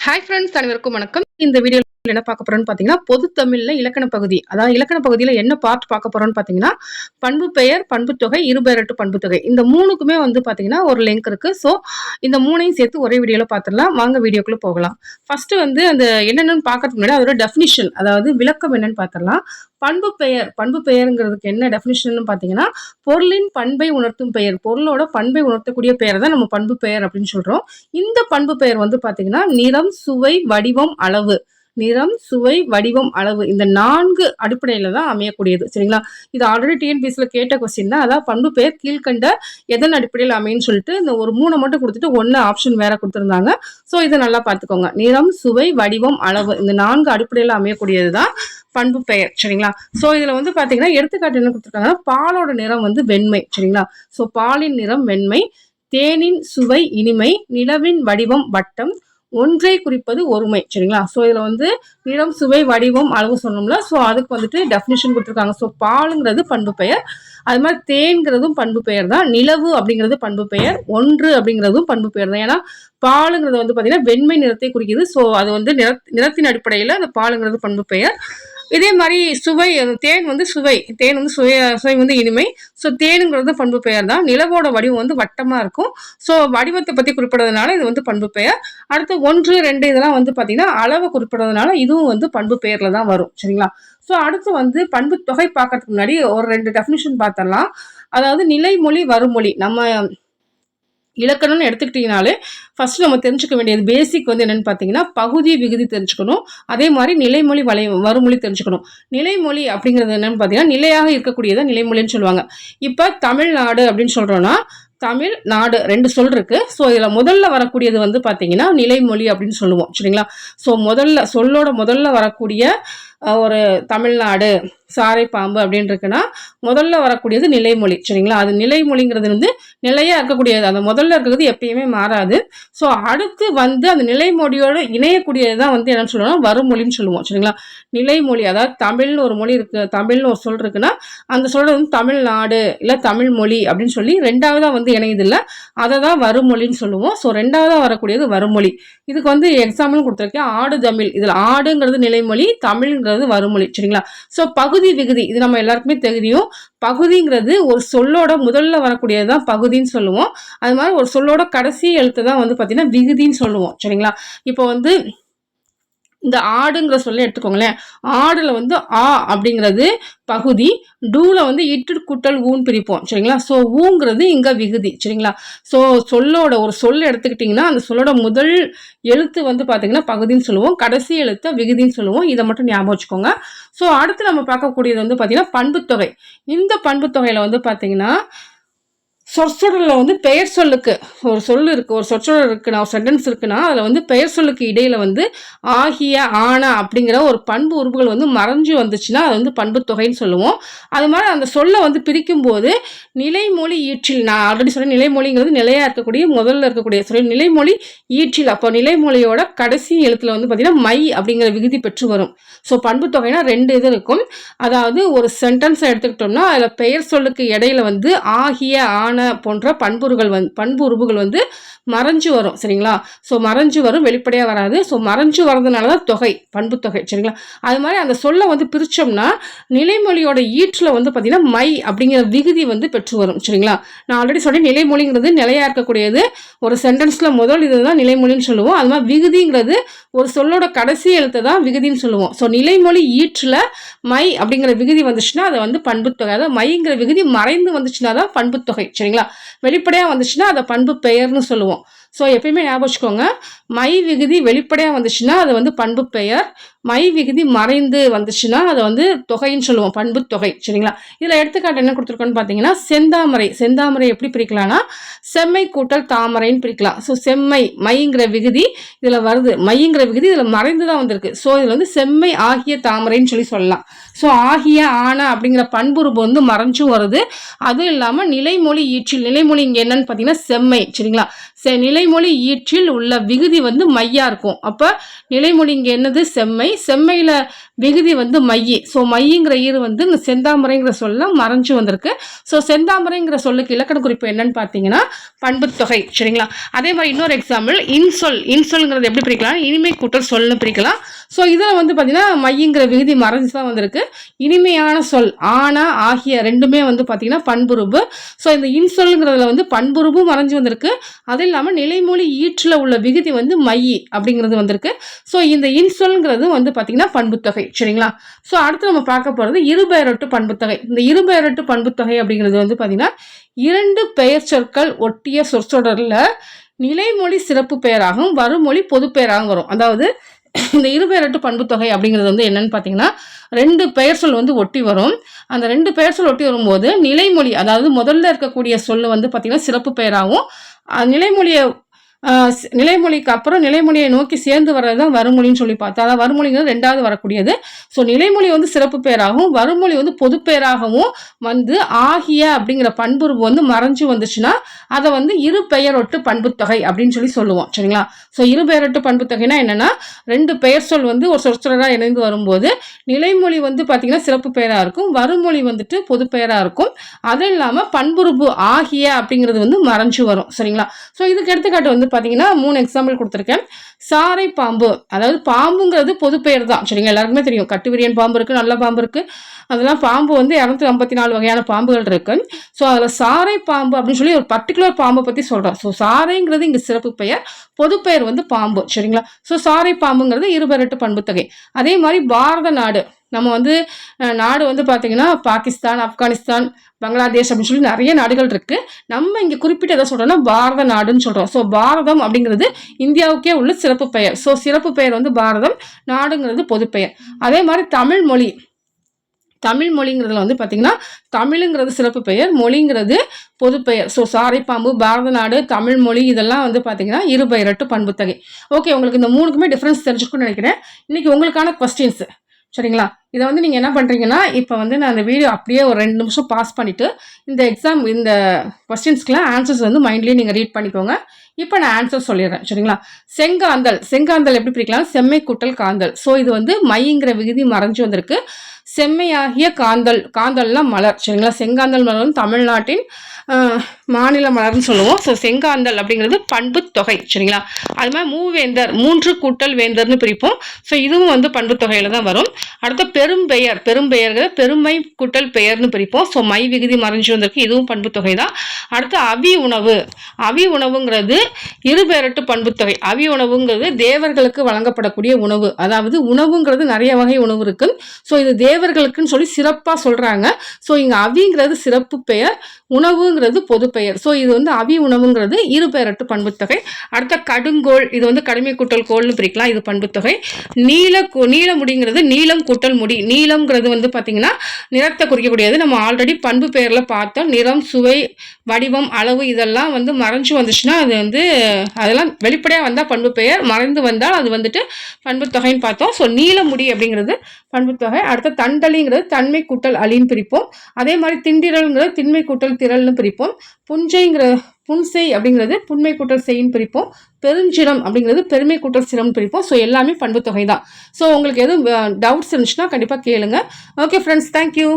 Hi friends அனைவருக்கும் வணக்கம். இந்த வீடியோ என்ன பார்க்க போறோம்னு பார்த்தீங்கன்னா பொது தமிழ்ல இலக்கண பகுதி. அதாவது இலக்கண பகுதியில் என்ன பார்ட் பார்க்க போறோம்னு பார்த்தீங்கன்னா பண்பு பெயர் பண்பு தொகை இருபெயரட்டு பண்பு தொகை. இந்த மூணுக்குமே வந்து பார்த்தீங்கன்னா ஒரு லிங்க் இருக்கு. ஸோ இந்த மூணையும் சேர்த்து ஒரே வீடியோவில் பார்த்துடலாம். வாங்க வீடியோக்குள்ள போகலாம். ஃபர்ஸ்ட் வந்து அந்த என்னென்னு பார்க்கறதுக்கு முன்னாடி அதோட டெஃபினிஷன் அதாவது விளக்கம் என்னன்னு பார்த்துடலாம். பண்பு பெயர் பண்பு பெயருங்கிறதுக்கு என்ன டெஃபினிஷன் பார்த்தீங்கன்னா பொருளின் பண்பை உணர்த்தும் பெயர். பொருளோட பண்பை உணர்த்தக்கூடிய பெயரை தான் நம்ம பண்பு பெயர் அப்படின்னு சொல்றோம். இந்த பண்பு பெயர் வந்து பார்த்தீங்கன்னா நிறம் சுவை வடிவம் அளவு. நிறம் சுவை வடிவம் அளவு இந்த நான்கு அடிப்படையில் தான் அமையக்கூடியது. சரிங்களா? இது ஆல்ரெடி டிஎன்பிஎஸ்சியில் கேட்ட கொஸ்டின் தான். அதாவது பண்பு பெயர் கீழ்கண்ட எதன் அடிப்படையில் அமையன்னு சொல்லிட்டு இந்த ஒரு மூணை மட்டும் கொடுத்துட்டு ஒன்று ஆப்ஷன் வேற கொடுத்துருந்தாங்க. ஸோ இதை நல்லா பார்த்துக்கோங்க. நிறம் சுவை வடிவம் அளவு இந்த நான்கு அடிப்படையில் அமையக்கூடியது தான் பண்பு பெயர். சரிங்களா? ஸோ இதில் வந்து பார்த்தீங்கன்னா எடுத்துக்காட்டு என்ன கொடுத்துருக்காங்கன்னா பாலோட நிறம் வந்து வெண்மை. சரிங்களா? ஸோ பாலின் நிறம் வெண்மை தேனின் சுவை இனிமை நிலவின் வடிவம் வட்டம் ஒன்றை குறிப்பது ஒருமை சரிங்களா? ஸோ இதில் வந்து நிறம் சுவை வடிவம் அளவு சொன்னோம்ல ஸோ அதுக்கு வந்துட்டு டெஃபினிஷன் கொடுத்துருக்காங்க. ஸோ பாலுங்கிறது பண்பு பெயர். அது மாதிரி தேன்கிறதும் பண்பு பெயர் தான். நிலவு அப்படிங்கிறது பண்பு பெயர். ஒன்று அப்படிங்கிறதும் பண்பு பெயர் தான். ஏன்னா பாலுங்கிறது வந்து பார்த்தீங்கன்னா வெண்மை நிறத்தை குறிக்கிது. ஸோ அது வந்து நிற நிறத்தின் அடிப்படையில் அந்த பாலுங்கிறது பண்பு பெயர். இதே மாதிரி சுவை தேன் வந்து சுவை. தேன் வந்து சுவை சுவை வந்து இனிமை. ஸோ தேனுங்கிறது பண்பு பெயர் தான். நிலவோட வடிவம் வந்து வட்டமாக இருக்கும். ஸோ வடிவத்தை பற்றி குறிப்பிடுறதுனால இது வந்து பண்பு பெயர். அடுத்து ஒன்று ரெண்டு இதெல்லாம் வந்து பார்த்தீங்கன்னா அளவை குறிப்பிடுறதுனால இதுவும் வந்து பண்பு பெயரில் தான் வரும். சரிங்களா? ஸோ அடுத்து வந்து பண்பு தொகை பார்க்கறதுக்கு முன்னாடி ஒரு ரெண்டு டெஃபினிஷன் பார்த்தரலாம் அதாவது நிலைமொழி வருமொழி. நம்ம இலக்கணம்னு எடுத்துக்கிட்டிங்கனாலே ஃபஸ்ட்டு நம்ம தெரிஞ்சுக்க வேண்டியது பேசிக் வந்து என்னென்னு பார்த்தீங்கன்னா பகுதி விகுதி தெரிஞ்சுக்கணும். அதே மாதிரி நிலைமொழி வலை மறுமொழி தெரிஞ்சுக்கணும். நிலைமொழி அப்படிங்கிறது என்னென்னு பார்த்தீங்கன்னா நிலையாக இருக்கக்கூடியதை நிலைமொழின்னு சொல்லுவாங்க. இப்போ தமிழ்நாடு அப்படின்னு சொல்கிறோன்னா தமிழ் நாடு ரெண்டு சொல் இருக்கு. ஸோ இதில் முதல்ல வரக்கூடியது வந்து பார்த்தீங்கன்னா நிலைமொழி அப்படின்னு சொல்லுவோம். சரிங்களா? ஸோ முதல்ல சொல்லோட முதல்ல வரக்கூடிய ஒரு தமிழ்நாடு சாரை பாம்பு அப்படின்னு இருக்குன்னா முதல்ல வரக்கூடியது நிலைமொழி சரிங்களா? அது நிலைமொழிங்கிறது வந்து நிலையாக இருக்கக்கூடியது. அந்த முதல்ல இருக்கிறது எப்பயுமே மாறாது. ஸோ அடுத்து வந்து அந்த நிலைமொழியோடு இணையக்கூடியது தான் வந்து என்னன்னு சொல்லுவோம் வருமொழின்னு சொல்லுவோம் சரிங்களா? நிலைமொழி அதாவது தமிழ்னு ஒரு மொழி இருக்கு தமிழ்னு ஒரு சொல் இருக்குன்னா அந்த சொல்றது வந்து தமிழ்நாடு இல்லை தமிழ் மொழி அப்படின்னு சொல்லி ரெண்டாவதாக வந்து இணையுது இல்லை அதை தான் வருமொழின்னு சொல்லுவோம். ஸோ ரெண்டாவதாக வரக்கூடியது வருமொழி இதுக்கு வந்து எக்ஸாம்பிள் கொடுத்துருக்கேன். ஆடு தமிழ். இதில் ஆடுங்கிறது நிலைமொழி தமிழ்ங்கிறது வருமொழி சரிங்களா? ஸோ பகுதி விகுதி இது நம்ம எல்லாருக்குமே தெரியும். பகுதிங்கிறது ஒரு சொல்லோட முதல்ல வரக்கூடியது தான் பகுதின்னு சொல்லுவோம். அது மாதிரி ஒரு சொல்லோட கடைசி எழுத்து தான் வந்து பார்த்தீங்கன்னா விகுதின்னு சொல்லுவோம் சரிங்களா? இப்போ வந்து இந்த ஆடுங்கிற சொல்ல எடுத்துக்கோங்களேன். ஆடில் வந்து ஆ அப்படிங்கிறது பகுதி டூவில் வந்து இட்டு குட்டல் ஊன் பிரிப்போம். சரிங்களா? ஸோ ஊங்கிறது இங்கே விகுதி. சரிங்களா? ஸோ சொல்லோட ஒரு சொல் எடுத்துக்கிட்டிங்கன்னா அந்த சொல்லோட முதல் எழுத்து வந்து பார்த்திங்கன்னா பகுதின்னு சொல்லுவோம். கடைசி எழுத்தை விகுதின்னு சொல்லுவோம். இதை மட்டும் ஞாபகம் வச்சுக்கோங்க. ஸோ அடுத்து நம்ம பார்க்கக்கூடியது வந்து பார்த்திங்கன்னா பண்புத்தொகை இந்த பண்புத்தொகையில் வந்து பார்த்திங்கன்னா சொற்சொடரில் வந்து பெயர் சொல்லுக்கு. ஒரு சொல் இருக்குது ஒரு சொற்சொடர் இருக்குன்னா ஒரு சென்டென்ஸ் இருக்குன்னா அதில் வந்து பெயர் சொல்லுக்கு இடையில் வந்து ஆகிய ஆன அப்படிங்கிற ஒரு பண்பு உறுப்புகள் வந்து மறைஞ்சு வந்துச்சுன்னா அது வந்து பண்பு தொகைன்னு சொல்லுவோம். அது மாதிரி அந்த சொல்லை வந்து பிரிக்கும் போது நிலைமொழி ஈற்றில் நான் ஆல்ரெடி சொன்ன நிலைமொழிங்கிறது நிலையாக இருக்கக்கூடிய முதல்ல இருக்கக்கூடிய சொல்லி நிலைமொழி ஈற்றில். அப்போ நிலைமொழியோட கடைசி எழுத்தில் வந்து பார்த்திங்கன்னா மை அப்படிங்கிற விகுதி பெற்று வரும். ஸோ பண்பு தொகைனா ரெண்டு இது இருக்கும். அதாவது ஒரு சென்டென்ஸை எடுத்துக்கிட்டோம்னா அதில் பெயர் சொல்லுக்கு இடையில வந்து ஆகிய ஆன போன்ற பண்புறுகள் வந் பண்புறுப்புகள் வந்து மறைஞ்சு வரும் சரிங்களா? ஸோ மறைஞ்சு வரும் வெளிப்படையாக வராது. ஸோ மறைஞ்சு வர்றதுனால தான் தொகை பண்பு தொகை சரிங்களா? அது மாதிரி அந்த சொல்லை வந்து பிரித்தோம்னா நிலைமொழியோட ஈற்றில் வந்து பார்த்திங்கன்னா மை அப்படிங்கிற விகுதி வந்து பெற்று வரும் சரிங்களா? நான் ஆல்ரெடி சொன்னேன் நிலைமொழிங்கிறது நிலையாக இருக்கக்கூடியது. ஒரு சென்டென்ஸில் முதல் இது தான் நிலைமொழின்னு சொல்லுவோம். அது மாதிரி விகுதிங்கிறது ஒரு சொல்லோட கடைசி எழுத்தை தான் விகுதின்னு சொல்லுவோம். ஸோ நிலைமொழி ஈற்றில் மை அப்படிங்கிற விகுதி வந்துச்சுன்னா அதை வந்து பண்புத்தொகை அதாவது மைங்கிற விகுதி மறைந்து வந்துச்சுன்னா தான் பண்புத்தொகை சரிங்களா? வெளிப்படையாக வந்துச்சுன்னா அதை பண்பு பெயர்னு சொல்லுவோம். ஸோ எப்பயுமே ஞாபகம் வச்சுக்கோங்க. மை விகுதி வெளிப்படையாக வந்துச்சுன்னா அது வந்து பண்பு பெயர். மை விகுதி மறைந்து வந்துச்சுன்னா அதை வந்து தொகைன்னு சொல்லுவோம் பண்பு தொகை சரிங்களா? இதில் எடுத்துக்காட்டு என்ன கொடுத்துருக்கோன்னு பார்த்தீங்கன்னா செந்தாமரை. செந்தாமரை எப்படி பிரிக்கலாம்னா செம்மை கூட்டல் தாமரைன்னு பிரிக்கலாம். ஸோ செம்மை மைங்கிற விகுதி இதில் வருது. மைங்கிற விகுதி இதில் மறைந்து தான் வந்திருக்கு. ஸோ இதில் வந்து செம்மை ஆகிய தாமரைன்னு சொல்லி சொல்லலாம். ஸோ ஆகிய ஆன அப்படிங்கிற பண்புருப்பு வந்து மறைஞ்சும் வருது. அதுவும் இல்லாமல் நிலைமொழி ஈற்றில் நிலைமொழி இங்கே என்னன்னு பார்த்தீங்கன்னா செம்மை சரிங்களா? செ நிலைமொழி ஈற்றில் உள்ள விகுதி வந்து மையாக இருக்கும். அப்போ நிலைமொழி இங்கே என்னது? செம்மை. செம்மையில் விகுதி வந்து மையி. ஸோ மையிங்கிற ஈர் வந்து இந்த செந்தாமரைங்கிற சொல்ல மறைஞ்சு வந்திருக்கு. ஸோ செந்தாமரைங்கிற சொல்லுக்கு இலக்கண குறிப்பு என்னன்னு பார்த்தீங்கன்னா பண்புத்தொகை சரிங்களா? அதே மாதிரி இன்னொரு எக்ஸாம்பிள் இன்சொல். இன்சொல்ங்கிறது எப்படி பிரிக்கலாம்? இனிமை கூட்டல் சொல்னு பிரிக்கலாம். ஸோ இதில் வந்து பார்த்தீங்கன்னா மையங்கிற விகுதி மறைஞ்சு தான் வந்திருக்கு. இனிமையான சொல் ஆனா ஆகிய ரெண்டுமே வந்து பார்த்தீங்கன்னா பண்புருபு ஸோ இந்த இன்சொல்ங்கிறதுல வந்து பண்புருபும் மறைஞ்சு வந்திருக்கு. அது இல்லாமல் நிலைமொழி ஈற்றில் உள்ள விகுதி வந்து மையி அப்படிங்கிறது வந்திருக்கு. ஸோ இந்த இன்சொல்ங்கிறது வந்து பார்த்தீங்கன்னா பண்புத்தொகை சரிங்களா? ஸோ அடுத்து நம்ம பார்க்க போகிறது இருபெயரொட்டு பண்புத்தொகை. இந்த இருபெயரொட்டு பண்புத்தொகை அப்படிங்கிறது வந்து பார்த்தீங்கன்னா இரண்டு பெயர் சொற்கள் ஒட்டிய சொற்சொடரில் நிலைமொழி சிறப்பு பெயராகவும் வருமொழி பொது பெயராகவும் வரும். அதாவது இந்த இருபெயரட்டு பண்புத்தொகை அப்படிங்கிறது வந்து என்னன்னு பார்த்தீங்கன்னா ரெண்டு பெயர் சொல் வந்து ஒட்டி வரும். அந்த ரெண்டு பெயர் சொல் ஒட்டி வரும்போது நிலைமொழி அதாவது முதல்ல இருக்கக்கூடிய சொல் வந்து பார்த்தீங்கன்னா சிறப்பு பெயராகவும் நிலைமொழியை நிலைமொழிக்கு அப்புறம் நிலைமொழியை நோக்கி சேர்ந்து வர்றது தான் வருமொழின்னு சொல்லி பார்த்தா. அதான் வருமொழிங்கிறது ரெண்டாவது வரக்கூடியது. ஸோ நிலைமொழி வந்து சிறப்பு பெயராகவும் வருமொழி வந்து பொதுப்பேராகவும் வந்து ஆகிய அப்படிங்கிற பண்புருவு வந்து மறைஞ்சு வந்துச்சுன்னா அதை வந்து இரு பெயரொட்டு பண்புத்தொகை அப்படின்னு சொல்லி சொல்லுவோம். சரிங்களா? ஸோ இரு பெயரொட்டு பண்புத்தொகைனா என்னன்னா ரெண்டு பெயர் சொல் வந்து ஒரு சொற்சொலராக இணைந்து வரும்போது நிலைமொழி வந்து பார்த்தீங்கன்னா சிறப்பு பெயராக இருக்கும் வருமொழி வந்துட்டு பொது பெயராக இருக்கும். அது இல்லாமல் பண்புருபு ஆகிய அப்படிங்கிறது வந்து மறைஞ்சு வரும். சரிங்களா? ஸோ இதுக்கு எடுத்துக்காட்டு வந்து பார்த்தீங்கன்னா மூணு எக்ஸாம்பிள் கொடுத்துருக்கேன். சாரை பாம்பு. அதாவது பாம்புங்கிறது பொது பெயர் தான். சரிங்க எல்லாருக்குமே தெரியும். கட்டுவிரியன் பாம்பு இருக்குது நல்ல பாம்பு இருக்குது அதெல்லாம் பாம்பு வந்து இரநூத்தி ஐம்பத்தி நாலு வகையான பாம்புகள் இருக்கு. ஸோ அதில் சாரை பாம்பு அப்படின்னு சொல்லி ஒரு பர்டிகுலர் பாம்பை பற்றி சொல்கிறோம் ஸோ சாரைங்கிறது இங்கே சிறப்பு பெயர். பொது பெயர் வந்து பாம்பு. சரிங்களா? ஸோ சாரை பாம்புங்கிறது இருபரெட்டு பண்புத்தொகை அதே மாதிரி பாரத நாடு. நம்ம வந்து நாடு வந்து பார்த்திங்கன்னா பாகிஸ்தான் ஆப்கானிஸ்தான் பங்களாதேஷ் அப்படின்னு சொல்லி நிறைய நாடுகள் இருக்குது நம்ம இங்கே குறிப்பிட்ட எதை சொல்கிறோம்னா பாரத நாடுன்னு சொல்கிறோம் ஸோ பாரதம் அப்படிங்கிறது இந்தியாவுக்கே உள்ள சிறப்பு பெயர். ஸோ சிறப்பு பெயர் வந்து பாரதம் நாடுங்கிறது பொதுப்பெயர் அதே மாதிரி தமிழ் மொழி. தமிழ் மொழிங்கிறதுல வந்து பார்த்திங்கன்னா தமிழுங்கிறது சிறப்பு பெயர் மொழிங்கிறது பொதுப்பெயர் ஸோ சாரைப்பாம்பு பாரத நாடு தமிழ் மொழி இதெல்லாம் வந்து பார்த்திங்கன்னா இருபெயரட்டு பண்புத்தகை. ஓகே உங்களுக்கு இந்த மூணுக்குமே டிஃப்ரென்ஸ் தெரிஞ்சுக்கணும்னு நினைக்கிறேன். இன்றைக்கி உங்களுக்கான கொஸ்டின்ஸ் சரிங்களா? இதை வந்து நீங்கள் என்ன பண்ணுறீங்கன்னா இப்போ வந்து நான் அந்த வீடியோ அப்படியே ஒரு ரெண்டு நிமிஷம் பாஸ் பண்ணிவிட்டு இந்த எக்ஸாம் இந்த கொஸ்டின்ஸ்க்கெலாம் ஆன்சர்ஸ் வந்து மைண்ட்லேயே நீங்கள் ரீட் பண்ணிக்கோங்க. இப்போ நான் ஆன்சர் சொல்லிடுறேன் சரிங்களா? செங்காந்தல் செங்காந்தல் எப்படி பிரிக்கலாம்? செம்மை கூட்டல் காந்தல். ஸோ இது வந்து மைங்கிற விகுதி மறைஞ்சு வந்திருக்கு. செம்மையாகிய காந்தல். காந்தல்னா மலர். சரிங்களா? செங்காந்தல் மலர் வந்து தமிழ்நாட்டின் மாநில மலர்னு சொல்லுவோம். ஸோ செங்காந்தல் அப்படிங்கிறது பண்பு தொகை. சரிங்களா? அது மாதிரி மூவேந்தர் மூன்று கூட்டல் வேந்தர்னு பிரிப்போம். ஸோ இதுவும் வந்து பண்பு தொகையில் தான் வரும். அடுத்த பெரும்பெயர் பெரும்பெயர்கள் பெருமை கூட்டல் பெயர்னு பிரிப்போம். ஸோ மை விகுதி மறைஞ்சு வந்திருக்கு. இதுவும் பண்பு தொகை தான். அடுத்து அவி உணவு. அவி உணவுங்கிறது இருபெயரட்டு பண்பு தொகை. அவி உணவுங்கிறது தேவர்களுக்கு வழங்கப்படக்கூடிய உணவு. அதாவது உணவுங்கிறது நிறைய வகை உணவு இருக்கு. ஸோ இது தேவர்களுக்குன்னு சொல்லி சிறப்பாக சொல்கிறாங்க ஸோ இங்கே அவிங்கிறது சிறப்பு பெயர் உணவுங்கிறது பொது பெயர். ஸோ இது வந்து அவி உணவுங்கிறது இரு பெயரட்டு பண்புத்தொகை. அடுத்த கடுங்கோள் இது வந்து கடுமை கூட்டல் கோள்னு பிரிக்கலாம் இது பண்புத்தொகை. நீல நீல முடிங்கிறது நீளம் கூட்டல் முடி. நீளம்ங்கிறது வந்து பார்த்தீங்கன்னா நிறத்தை குறிக்கக்கூடியது. நம்ம ஆல்ரெடி பண்பு பெயரில் பார்த்தோம். நிறம் சுவை வடிவம் அளவு இதெல்லாம் வந்து மறைஞ்சு வந்துச்சுன்னா அது வந்து அதெல்லாம் வெளிப்படையாக வந்தால் பண்பு பெயர் மறைந்து வந்தால் அது வந்துட்டு பண்பு தொகைன்னு பார்த்தோம். ஸோ நீல முடி அப்படிங்கிறது பண்புத்தொகை. தொகை தன் தண்டலிங்கிறது தன்மை கூட்டல் அலின்னு பிரிப்போம். அதே மாதிரி திண்டிரல்ங்கிறது திண்மை கூட்டல் திரள்னு பிரிப்போம். புஞ்சைங்கிற புன்செய் அப்படிங்கிறது புண்மை கூட்டல் செய்யின்னு பிரிப்போம். பெருஞ்சிரம் அப்படிங்கிறது பெருமை கூட்டல் சிரம்னு பிரிப்போம். ஸோ எல்லாமே பண்பு தொகை தான் ஸோ உங்களுக்கு எதுவும் டவுட்ஸ் இருந்துச்சுன்னா கண்டிப்பாக கேளுங்க. Okay friends thank you